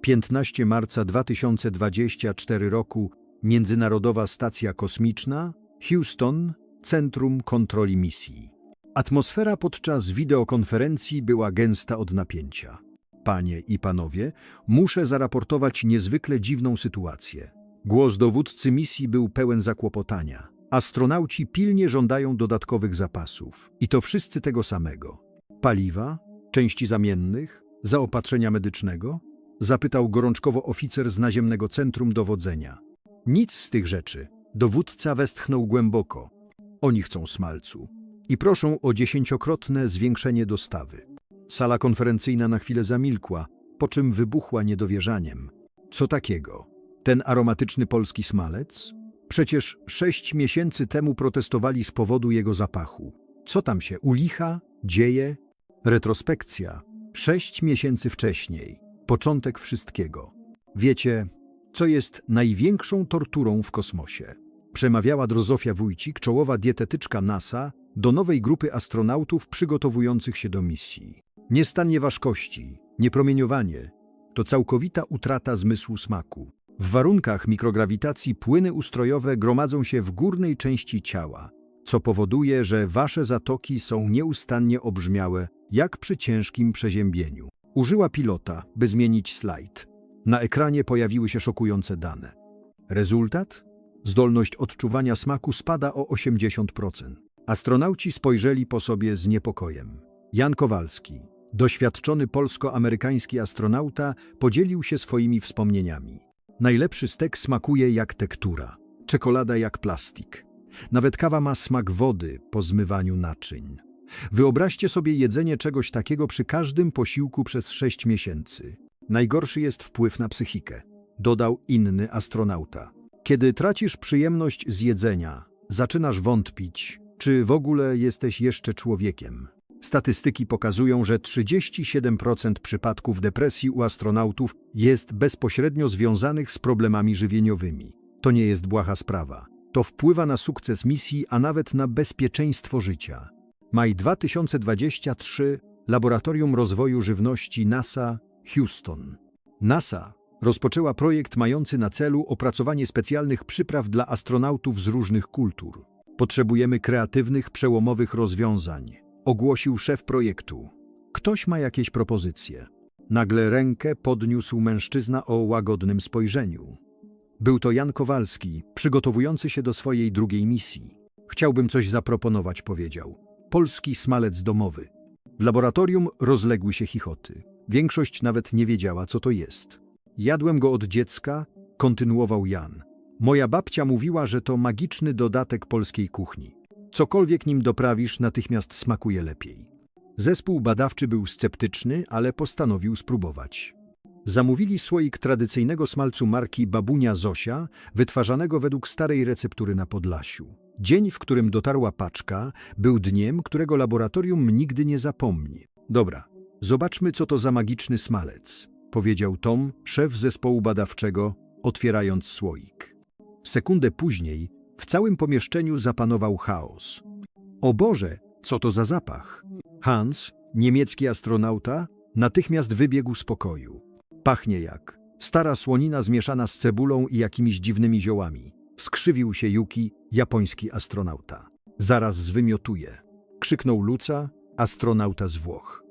15 marca 2024 roku Międzynarodowa Stacja Kosmiczna, Houston, Centrum Kontroli Misji. Atmosfera podczas wideokonferencji była gęsta od napięcia. Panie i panowie, muszę zaraportować niezwykle dziwną sytuację. Głos dowódcy misji był pełen zakłopotania. Astronauci pilnie żądają dodatkowych zapasów. I to wszyscy tego samego. Paliwa, części zamiennych, zaopatrzenia medycznego? Zapytał gorączkowo oficer z naziemnego centrum dowodzenia. Nic z tych rzeczy. Dowódca westchnął głęboko. Oni chcą smalcu. I proszą o dziesięciokrotne zwiększenie dostawy. Sala konferencyjna na chwilę zamilkła, po czym wybuchła niedowierzaniem. Co takiego? Ten aromatyczny polski smalec? Przecież sześć miesięcy temu protestowali z powodu jego zapachu. Co tam się u licha dzieje? Retrospekcja. Sześć miesięcy wcześniej. Początek wszystkiego. Wiecie, co jest największą torturą w kosmosie? Przemawiała Drozofia Wójcik, czołowa dietetyczka NASA, do nowej grupy astronautów przygotowujących się do misji. Nie stanie ważkości, nie promieniowanie. To całkowita utrata zmysłu smaku. W warunkach mikrograwitacji płyny ustrojowe gromadzą się w górnej części ciała, co powoduje, że wasze zatoki są nieustannie obrzmiałe, jak przy ciężkim przeziębieniu. Użyła pilota, by zmienić slajd. Na ekranie pojawiły się szokujące dane. Rezultat? Zdolność odczuwania smaku spada o 80%. Astronauci spojrzeli po sobie z niepokojem. Jan Kowalski, doświadczony polsko-amerykański astronauta, podzielił się swoimi wspomnieniami. Najlepszy stek smakuje jak tektura, czekolada jak plastik. Nawet kawa ma smak wody po zmywaniu naczyń. Wyobraźcie sobie jedzenie czegoś takiego przy każdym posiłku przez sześć miesięcy. Najgorszy jest wpływ na psychikę, dodał inny astronauta. Kiedy tracisz przyjemność z jedzenia, zaczynasz wątpić, czy w ogóle jesteś jeszcze człowiekiem. Statystyki pokazują, że 37% przypadków depresji u astronautów jest bezpośrednio związanych z problemami żywieniowymi. To nie jest błaha sprawa. To wpływa na sukces misji, a nawet na bezpieczeństwo życia. Maj 2023 Laboratorium Rozwoju Żywności NASA Houston. NASA rozpoczęła projekt mający na celu opracowanie specjalnych przypraw dla astronautów z różnych kultur. Potrzebujemy kreatywnych, przełomowych rozwiązań, ogłosił szef projektu. Ktoś ma jakieś propozycje. Nagle rękę podniósł mężczyzna o łagodnym spojrzeniu. Był to Jan Kowalski, przygotowujący się do swojej drugiej misji. Chciałbym coś zaproponować, powiedział. Polski smalec domowy. W laboratorium rozległy się chichoty. Większość nawet nie wiedziała, co to jest. Jadłem go od dziecka, kontynuował Jan. Moja babcia mówiła, że to magiczny dodatek polskiej kuchni. Cokolwiek nim doprawisz, natychmiast smakuje lepiej. Zespół badawczy był sceptyczny, ale postanowił spróbować. Zamówili słoik tradycyjnego smalcu marki Babunia Zosia, wytwarzanego według starej receptury na Podlasiu. Dzień, w którym dotarła paczka, był dniem, którego laboratorium nigdy nie zapomni. Dobra, zobaczmy, co to za magiczny smalec, powiedział Tom, szef zespołu badawczego, otwierając słoik. Sekundę później w całym pomieszczeniu zapanował chaos. O Boże, co to za zapach? Hans, niemiecki astronauta, natychmiast wybiegł z pokoju. Pachnie jak stara słonina zmieszana z cebulą i jakimiś dziwnymi ziołami. Skrzywił się Yuki, japoński astronauta. Zaraz zwymiotuje. Krzyknął Luca, astronauta z Włoch.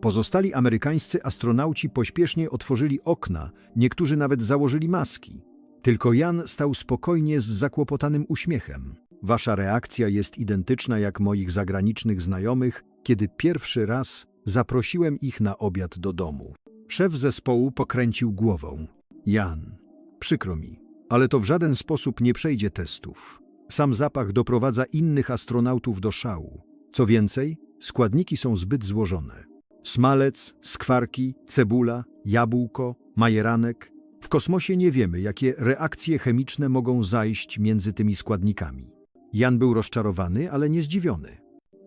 Pozostali amerykańscy astronauci pośpiesznie otworzyli okna, niektórzy nawet założyli maski. Tylko Jan stał spokojnie z zakłopotanym uśmiechem. Wasza reakcja jest identyczna jak moich zagranicznych znajomych, kiedy pierwszy raz zaprosiłem ich na obiad do domu. Szef zespołu pokręcił głową. Jan, przykro mi, ale to w żaden sposób nie przejdzie testów. Sam zapach doprowadza innych astronautów do szału. Co więcej, składniki są zbyt złożone. Smalec, skwarki, cebula, jabłko, majeranek. W kosmosie nie wiemy, jakie reakcje chemiczne mogą zajść między tymi składnikami. Jan był rozczarowany, ale nie zdziwiony.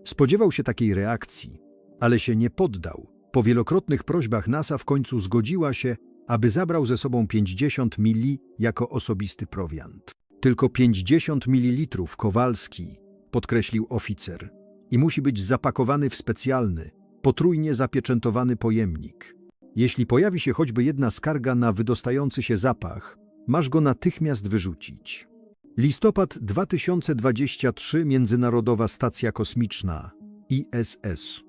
Spodziewał się takiej reakcji, ale się nie poddał. Po wielokrotnych prośbach NASA w końcu zgodziła się, aby zabrał ze sobą 50 mili jako osobisty prowiant. Tylko 50 ml Kowalski, podkreślił oficer, i musi być zapakowany w specjalny, potrójnie zapieczętowany pojemnik. Jeśli pojawi się choćby jedna skarga na wydostający się zapach, masz go natychmiast wyrzucić. Listopad 2023 Międzynarodowa Stacja Kosmiczna ISS.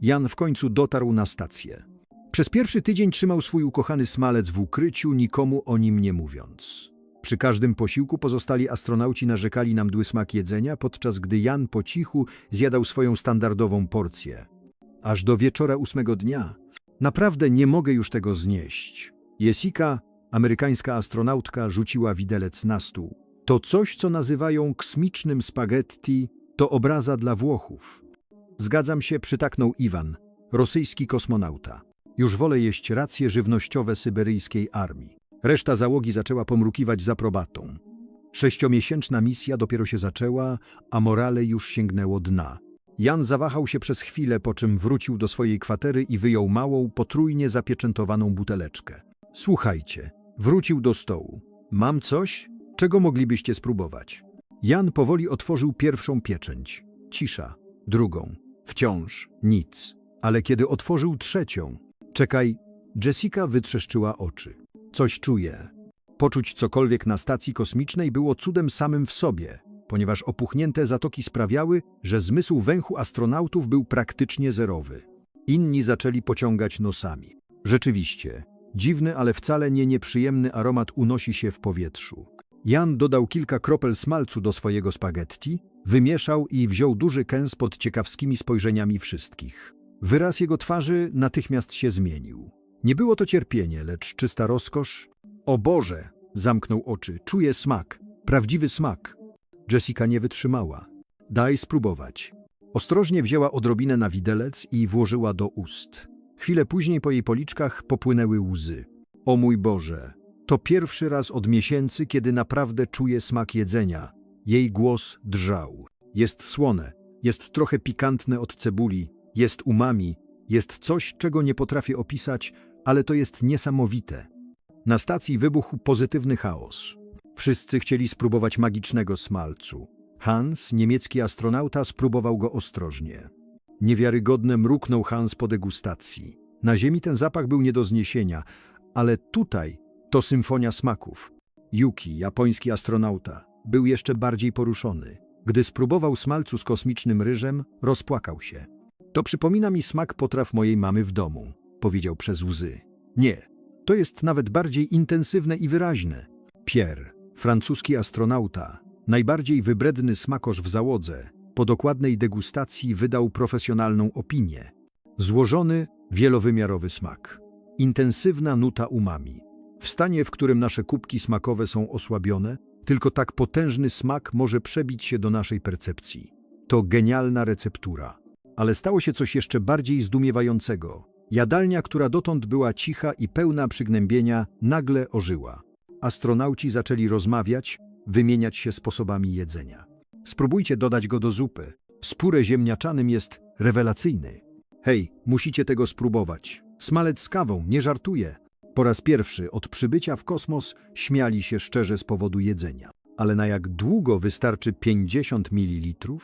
Jan w końcu dotarł na stację. Przez pierwszy tydzień trzymał swój ukochany smalec w ukryciu, nikomu o nim nie mówiąc. Przy każdym posiłku pozostali astronauci narzekali na mdły smak jedzenia, podczas gdy Jan po cichu zjadał swoją standardową porcję. Aż do wieczora ósmego dnia. Naprawdę nie mogę już tego znieść. Jessica, amerykańska astronautka, rzuciła widelec na stół. To coś, co nazywają kosmicznym spaghetti, to obraza dla Włochów. Zgadzam się, przytaknął Iwan, rosyjski kosmonauta. Już wolę jeść racje żywnościowe syberyjskiej armii. Reszta załogi zaczęła pomrukiwać z aprobatą. Sześciomiesięczna misja dopiero się zaczęła, a morale już sięgnęło dna. Jan zawahał się przez chwilę, po czym wrócił do swojej kwatery i wyjął małą, potrójnie zapieczętowaną buteleczkę. Słuchajcie, wrócił do stołu. Mam coś, czego moglibyście spróbować. Jan powoli otworzył pierwszą pieczęć. Cisza. Drugą. Wciąż nic. Ale kiedy otworzył trzecią, czekaj, Jessica wytrzeszczyła oczy. Coś czuje. Poczuć cokolwiek na stacji kosmicznej było cudem samym w sobie, ponieważ opuchnięte zatoki sprawiały, że zmysł węchu astronautów był praktycznie zerowy. Inni zaczęli pociągać nosami. Rzeczywiście, dziwny, ale wcale nie nieprzyjemny aromat unosi się w powietrzu. Jan dodał kilka kropel smalcu do swojego spaghetti, wymieszał i wziął duży kęs pod ciekawskimi spojrzeniami wszystkich. Wyraz jego twarzy natychmiast się zmienił. Nie było to cierpienie, lecz czysta rozkosz. O Boże! Zamknął oczy. Czuję smak. Prawdziwy smak. Jessica nie wytrzymała. Daj spróbować. Ostrożnie wzięła odrobinę na widelec i włożyła do ust. Chwilę później po jej policzkach popłynęły łzy. O mój Boże! To pierwszy raz od miesięcy, kiedy naprawdę czuję smak jedzenia. Jej głos drżał. Jest słone, jest trochę pikantne od cebuli, jest umami, jest coś, czego nie potrafię opisać, ale to jest niesamowite. Na stacji wybuchł pozytywny chaos. Wszyscy chcieli spróbować magicznego smalcu. Hans, niemiecki astronauta, spróbował go ostrożnie. Niewiarygodne mruknął Hans po degustacji. Na ziemi ten zapach był nie do zniesienia, ale tutaj to symfonia smaków. Yuki, japoński astronauta, był jeszcze bardziej poruszony. Gdy spróbował smalcu z kosmicznym ryżem, rozpłakał się. To przypomina mi smak potraw mojej mamy w domu, powiedział przez łzy. Nie, to jest nawet bardziej intensywne i wyraźne. Pierre, francuski astronauta, najbardziej wybredny smakosz w załodze, po dokładnej degustacji wydał profesjonalną opinię. Złożony, wielowymiarowy smak. Intensywna nuta umami. W stanie, w którym nasze kubki smakowe są osłabione, tylko tak potężny smak może przebić się do naszej percepcji. To genialna receptura. Ale stało się coś jeszcze bardziej zdumiewającego. Jadalnia, która dotąd była cicha i pełna przygnębienia, nagle ożyła. Astronauci zaczęli rozmawiać, wymieniać się sposobami jedzenia. Spróbujcie dodać go do zupy. Z purę ziemniaczanym jest rewelacyjny. Hej, musicie tego spróbować. Smalec z kawą, nie żartuję. Po raz pierwszy od przybycia w kosmos śmiali się szczerze z powodu jedzenia. Ale na jak długo wystarczy 50 ml?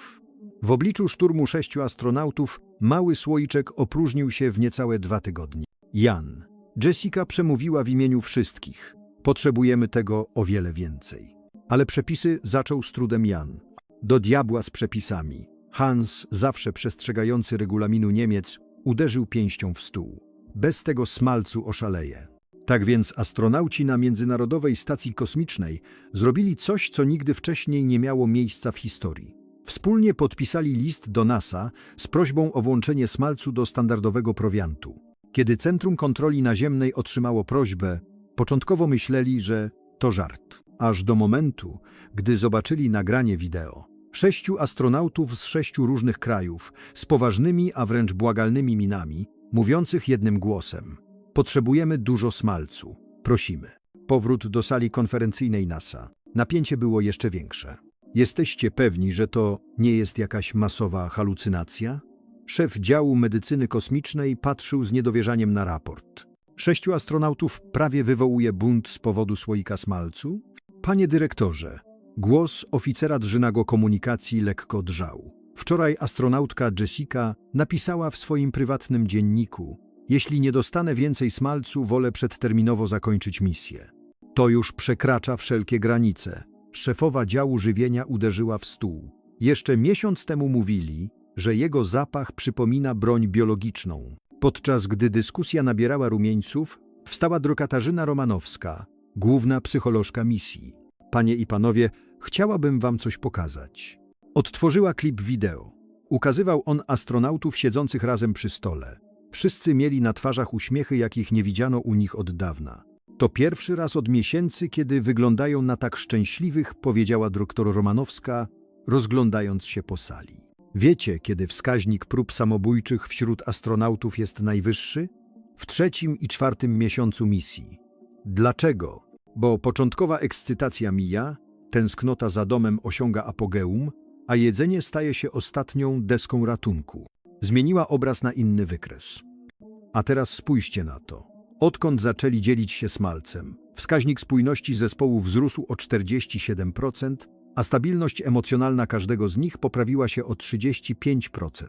W obliczu szturmu sześciu astronautów mały słoiczek opróżnił się w niecałe dwa tygodnie. Jan. Jessica przemówiła w imieniu wszystkich. Potrzebujemy tego o wiele więcej. Ale przepisy zaczął z trudem Jan. Do diabła z przepisami. Hans, zawsze przestrzegający regulaminu Niemiec, uderzył pięścią w stół. Bez tego smalcu oszaleje. Tak więc astronauci na Międzynarodowej Stacji Kosmicznej zrobili coś, co nigdy wcześniej nie miało miejsca w historii. Wspólnie podpisali list do NASA z prośbą o włączenie smalcu do standardowego prowiantu. Kiedy Centrum Kontroli Naziemnej otrzymało prośbę, początkowo myśleli, że to żart. Aż do momentu, gdy zobaczyli nagranie wideo. Sześciu astronautów z sześciu różnych krajów, z poważnymi, a wręcz błagalnymi minami, mówiących jednym głosem. Potrzebujemy dużo smalcu. Prosimy. Powrót do sali konferencyjnej NASA. Napięcie było jeszcze większe. Jesteście pewni, że to nie jest jakaś masowa halucynacja? Szef działu medycyny kosmicznej patrzył z niedowierzaniem na raport. Sześciu astronautów prawie wywołuje bunt z powodu słoika smalcu? Panie dyrektorze, głos oficera drżynago komunikacji lekko drżał. Wczoraj astronautka Jessica napisała w swoim prywatnym dzienniku, Jeśli nie dostanę więcej smalcu, wolę przedterminowo zakończyć misję. To już przekracza wszelkie granice. Szefowa działu żywienia uderzyła w stół. Jeszcze miesiąc temu mówili, że jego zapach przypomina broń biologiczną. Podczas gdy dyskusja nabierała rumieńców, wstała Drokatarzyna Romanowska, główna psycholożka misji. Panie i panowie, chciałabym wam coś pokazać. Odtworzyła klip wideo. Ukazywał on astronautów siedzących razem przy stole. Wszyscy mieli na twarzach uśmiechy, jakich nie widziano u nich od dawna. To pierwszy raz od miesięcy, kiedy wyglądają na tak szczęśliwych, powiedziała doktor Romanowska, rozglądając się po sali. Wiecie, kiedy wskaźnik prób samobójczych wśród astronautów jest najwyższy? W trzecim i czwartym miesiącu misji. Dlaczego? Bo początkowa ekscytacja mija, tęsknota za domem osiąga apogeum, a jedzenie staje się ostatnią deską ratunku. Zmieniła obraz na inny wykres. A teraz spójrzcie na to. Odkąd zaczęli dzielić się smalcem, wskaźnik spójności zespołu wzrósł o 47%, a stabilność emocjonalna każdego z nich poprawiła się o 35%.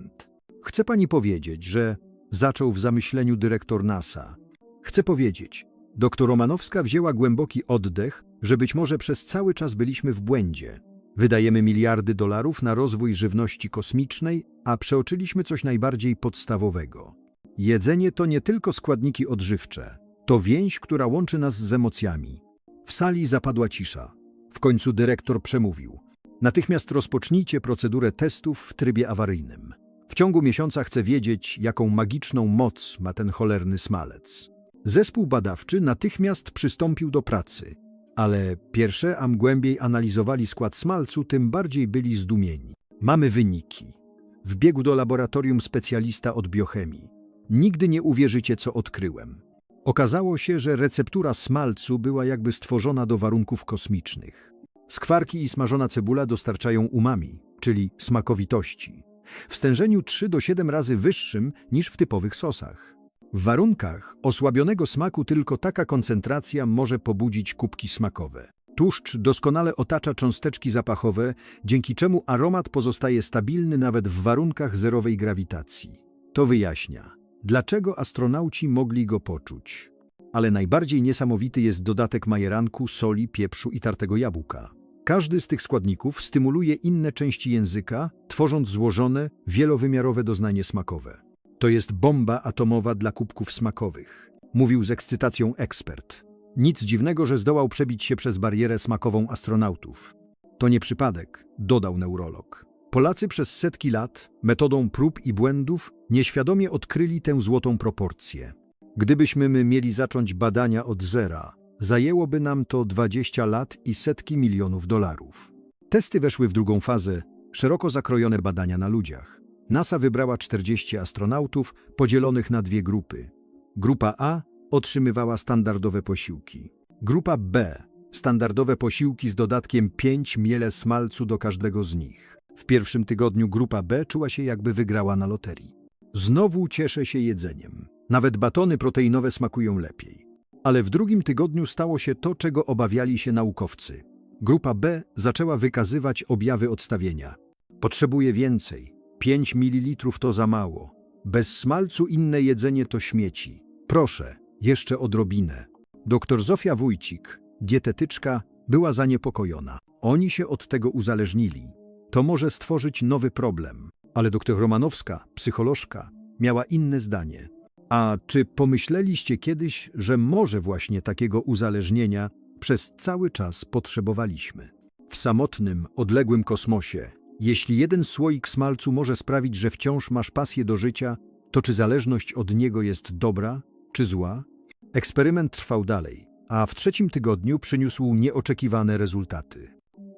Chce pani powiedzieć, że zaczął w zamyśleniu dyrektor NASA. Chcę powiedzieć, doktor Romanowska wzięła głęboki oddech, że być może przez cały czas byliśmy w błędzie. Wydajemy miliardy dolarów na rozwój żywności kosmicznej, a przeoczyliśmy coś najbardziej podstawowego. Jedzenie to nie tylko składniki odżywcze, to więź, która łączy nas z emocjami. W sali zapadła cisza. W końcu dyrektor przemówił. Natychmiast rozpocznijcie procedurę testów w trybie awaryjnym. W ciągu miesiąca chcę wiedzieć, jaką magiczną moc ma ten cholerny smalec. Zespół badawczy natychmiast przystąpił do pracy, ale pierwsze am głębiej analizowali skład smalcu, tym bardziej byli zdumieni. Mamy wyniki. Wbiegł do laboratorium specjalista od biochemii. Nigdy nie uwierzycie, co odkryłem. Okazało się, że receptura smalcu była jakby stworzona do warunków kosmicznych. Skwarki i smażona cebula dostarczają umami, czyli smakowitości, w stężeniu 3 do 7 razy wyższym niż w typowych sosach. W warunkach osłabionego smaku tylko taka koncentracja może pobudzić kubki smakowe. Tłuszcz doskonale otacza cząsteczki zapachowe, dzięki czemu aromat pozostaje stabilny nawet w warunkach zerowej grawitacji. To wyjaśnia, dlaczego astronauci mogli go poczuć. Ale najbardziej niesamowity jest dodatek majeranku, soli, pieprzu i tartego jabłka. Każdy z tych składników stymuluje inne części języka, tworząc złożone, wielowymiarowe doznanie smakowe. To jest bomba atomowa dla kubków smakowych, mówił z ekscytacją ekspert. Nic dziwnego, że zdołał przebić się przez barierę smakową astronautów. To nie przypadek, dodał neurolog. Polacy przez setki lat, metodą prób i błędów, nieświadomie odkryli tę złotą proporcję. Gdybyśmy my mieli zacząć badania od zera, zajęłoby nam to 20 lat i setki milionów dolarów. Testy weszły w drugą fazę, szeroko zakrojone badania na ludziach. NASA wybrała 40 astronautów podzielonych na dwie grupy. Grupa A otrzymywała standardowe posiłki. Grupa B standardowe posiłki z dodatkiem 5 miele smalcu do każdego z nich. W pierwszym tygodniu grupa B czuła się jakby wygrała na loterii. Znowu cieszę się jedzeniem. Nawet batony proteinowe smakują lepiej. Ale w drugim tygodniu stało się to, czego obawiali się naukowcy. Grupa B zaczęła wykazywać objawy odstawienia. Potrzebuje więcej. 5 ml to za mało. Bez smalcu inne jedzenie to śmieci. Proszę, jeszcze odrobinę. Doktor Zofia Wójcik, dietetyczka, była zaniepokojona. Oni się od tego uzależnili. To może stworzyć nowy problem. Ale doktor Romanowska, psycholożka, miała inne zdanie. A czy pomyśleliście kiedyś, że może właśnie takiego uzależnienia przez cały czas potrzebowaliśmy? W samotnym, odległym kosmosie, jeśli jeden słoik smalcu może sprawić, że wciąż masz pasję do życia, to czy zależność od niego jest dobra czy zła? Eksperyment trwał dalej, a w trzecim tygodniu przyniósł nieoczekiwane rezultaty.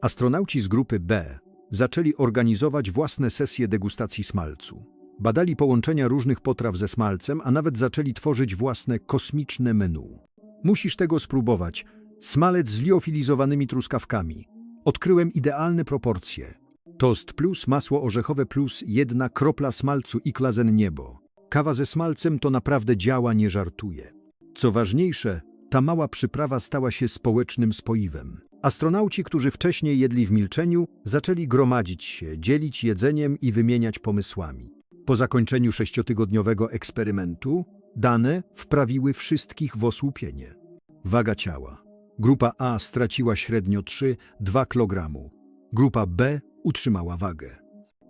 Astronauci z grupy B zaczęli organizować własne sesje degustacji smalcu. Badali połączenia różnych potraw ze smalcem, a nawet zaczęli tworzyć własne kosmiczne menu. Musisz tego spróbować. Smalec z liofilizowanymi truskawkami. Odkryłem idealne proporcje. Tost plus masło orzechowe plus jedna kropla smalcu i klazen niebo. Kawa ze smalcem to naprawdę działa, nie żartuje. Co ważniejsze, ta mała przyprawa stała się społecznym spoiwem. Astronauci, którzy wcześniej jedli w milczeniu, zaczęli gromadzić się, dzielić jedzeniem i wymieniać pomysłami. Po zakończeniu sześciotygodniowego eksperymentu Dane wprawiły wszystkich w osłupienie. Waga ciała. Grupa A straciła średnio 3-2 kg. Grupa B utrzymała wagę.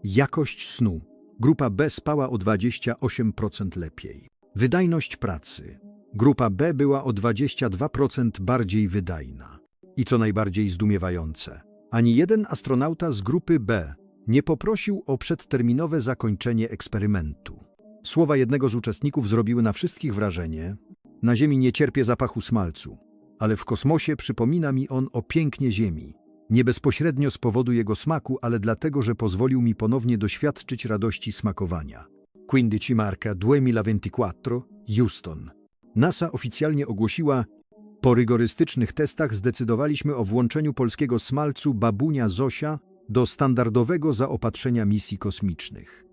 Jakość snu. Grupa B spała o 28% lepiej. Wydajność pracy. Grupa B była o 22% bardziej wydajna. I co najbardziej zdumiewające, ani jeden astronauta z grupy B nie poprosił o przedterminowe zakończenie eksperymentu. Słowa jednego z uczestników zrobiły na wszystkich wrażenie. Na Ziemi nie cierpię zapachu smalcu, ale w kosmosie przypomina mi on o pięknie Ziemi. Nie bezpośrednio z powodu jego smaku, ale dlatego, że pozwolił mi ponownie doświadczyć radości smakowania. Quindici marca 2024, Houston. NASA oficjalnie ogłosiła, po rygorystycznych testach zdecydowaliśmy o włączeniu polskiego smalcu Babunia Zosia do standardowego zaopatrzenia misji kosmicznych.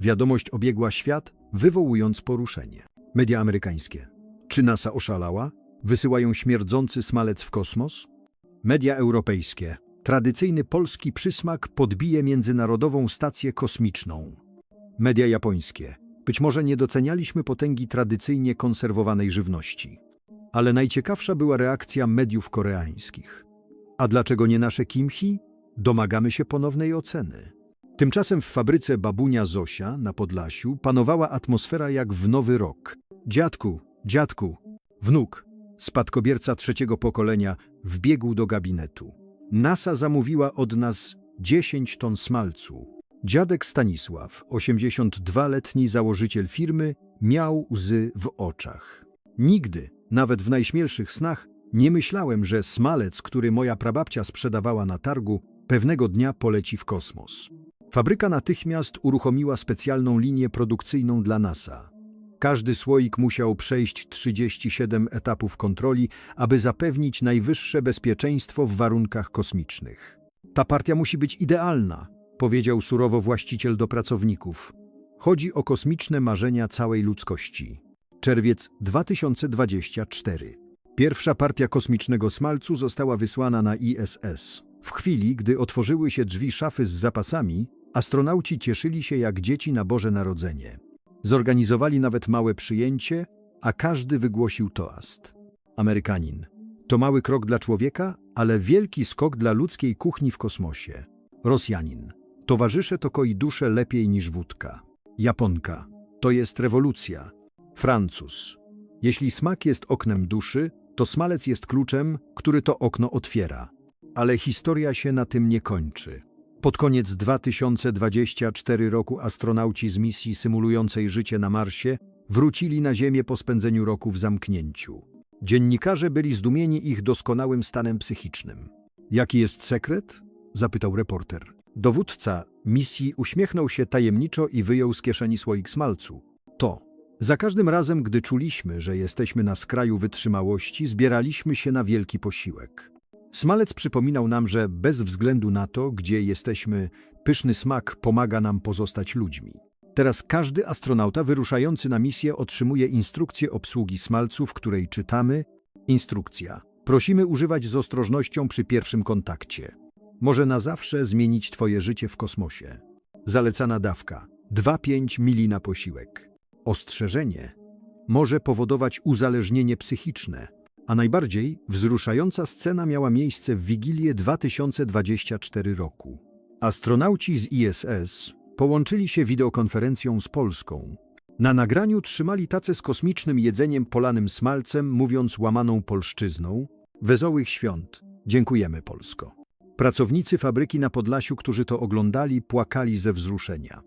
Wiadomość obiegła świat, wywołując poruszenie. Media amerykańskie. Czy NASA oszalała? Wysyłają śmierdzący smalec w kosmos? Media europejskie. Tradycyjny polski przysmak podbije międzynarodową stację kosmiczną. Media japońskie. Być może nie docenialiśmy potęgi tradycyjnie konserwowanej żywności. Ale najciekawsza była reakcja mediów koreańskich. A dlaczego nie nasze kimchi? Domagamy się ponownej oceny. Tymczasem w fabryce babunia Zosia na Podlasiu panowała atmosfera jak w nowy rok. Dziadku, dziadku, wnuk, spadkobierca trzeciego pokolenia, wbiegł do gabinetu. NASA zamówiła od nas 10 ton smalcu. Dziadek Stanisław, 82-letni założyciel firmy, miał łzy w oczach. Nigdy, nawet w najśmielszych snach, nie myślałem, że smalec, który moja prababcia sprzedawała na targu, pewnego dnia poleci w kosmos. Fabryka natychmiast uruchomiła specjalną linię produkcyjną dla NASA. Każdy słoik musiał przejść 37 etapów kontroli, aby zapewnić najwyższe bezpieczeństwo w warunkach kosmicznych. Ta partia musi być idealna, powiedział surowo właściciel do pracowników. Chodzi o kosmiczne marzenia całej ludzkości. Czerwiec 2024. Pierwsza partia kosmicznego smalcu została wysłana na ISS. W chwili, gdy otworzyły się drzwi szafy z zapasami, astronauci cieszyli się jak dzieci na Boże Narodzenie. Zorganizowali nawet małe przyjęcie, a każdy wygłosił toast. Amerykanin. To mały krok dla człowieka, ale wielki skok dla ludzkiej kuchni w kosmosie. Rosjanin. Towarzysze to koi duszę lepiej niż wódka. Japonka. To jest rewolucja. Francuz. Jeśli smak jest oknem duszy, to smalec jest kluczem, który to okno otwiera. Ale historia się na tym nie kończy. Pod koniec 2024 roku astronauci z misji symulującej życie na Marsie wrócili na Ziemię po spędzeniu roku w zamknięciu. Dziennikarze byli zdumieni ich doskonałym stanem psychicznym. Jaki jest sekret? zapytał reporter. Dowódca misji uśmiechnął się tajemniczo i wyjął z kieszeni słoik smalcu. To. Za każdym razem, gdy czuliśmy, że jesteśmy na skraju wytrzymałości, zbieraliśmy się na wielki posiłek. Smalec przypominał nam, że bez względu na to, gdzie jesteśmy, pyszny smak pomaga nam pozostać ludźmi. Teraz każdy astronauta wyruszający na misję otrzymuje instrukcję obsługi smalcu, w której czytamy Instrukcja. Prosimy używać z ostrożnością przy pierwszym kontakcie. Może na zawsze zmienić Twoje życie w kosmosie. Zalecana dawka 2,5 mili na posiłek. Ostrzeżenie może powodować uzależnienie psychiczne, a najbardziej wzruszająca scena miała miejsce w Wigilię 2024 roku. Astronauci z ISS połączyli się wideokonferencją z Polską. Na nagraniu trzymali tacę z kosmicznym jedzeniem polanym smalcem, mówiąc łamaną polszczyzną Wesołych świąt. Dziękujemy Polsko. Pracownicy fabryki na Podlasiu, którzy to oglądali, płakali ze wzruszenia.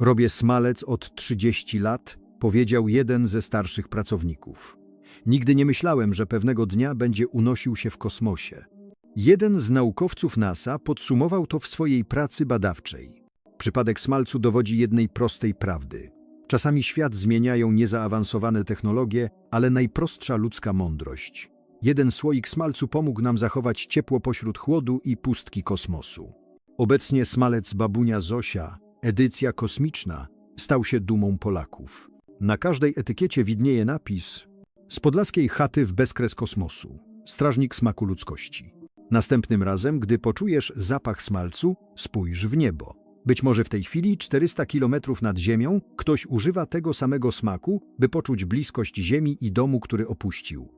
Robię smalec od 30 lat, powiedział jeden ze starszych pracowników. Nigdy nie myślałem, że pewnego dnia będzie unosił się w kosmosie. Jeden z naukowców NASA podsumował to w swojej pracy badawczej. Przypadek smalcu dowodzi jednej prostej prawdy. Czasami świat zmieniają niezaawansowane technologie, ale najprostsza ludzka mądrość. Jeden słoik smalcu pomógł nam zachować ciepło pośród chłodu i pustki kosmosu. Obecnie smalec babunia Zosia, edycja kosmiczna, stał się dumą Polaków. Na każdej etykiecie widnieje napis z podlaskiej chaty w bezkres kosmosu. Strażnik smaku ludzkości. Następnym razem, gdy poczujesz zapach smalcu, spójrz w niebo. Być może w tej chwili, 400 kilometrów nad ziemią, ktoś używa tego samego smaku, by poczuć bliskość ziemi i domu, który opuścił.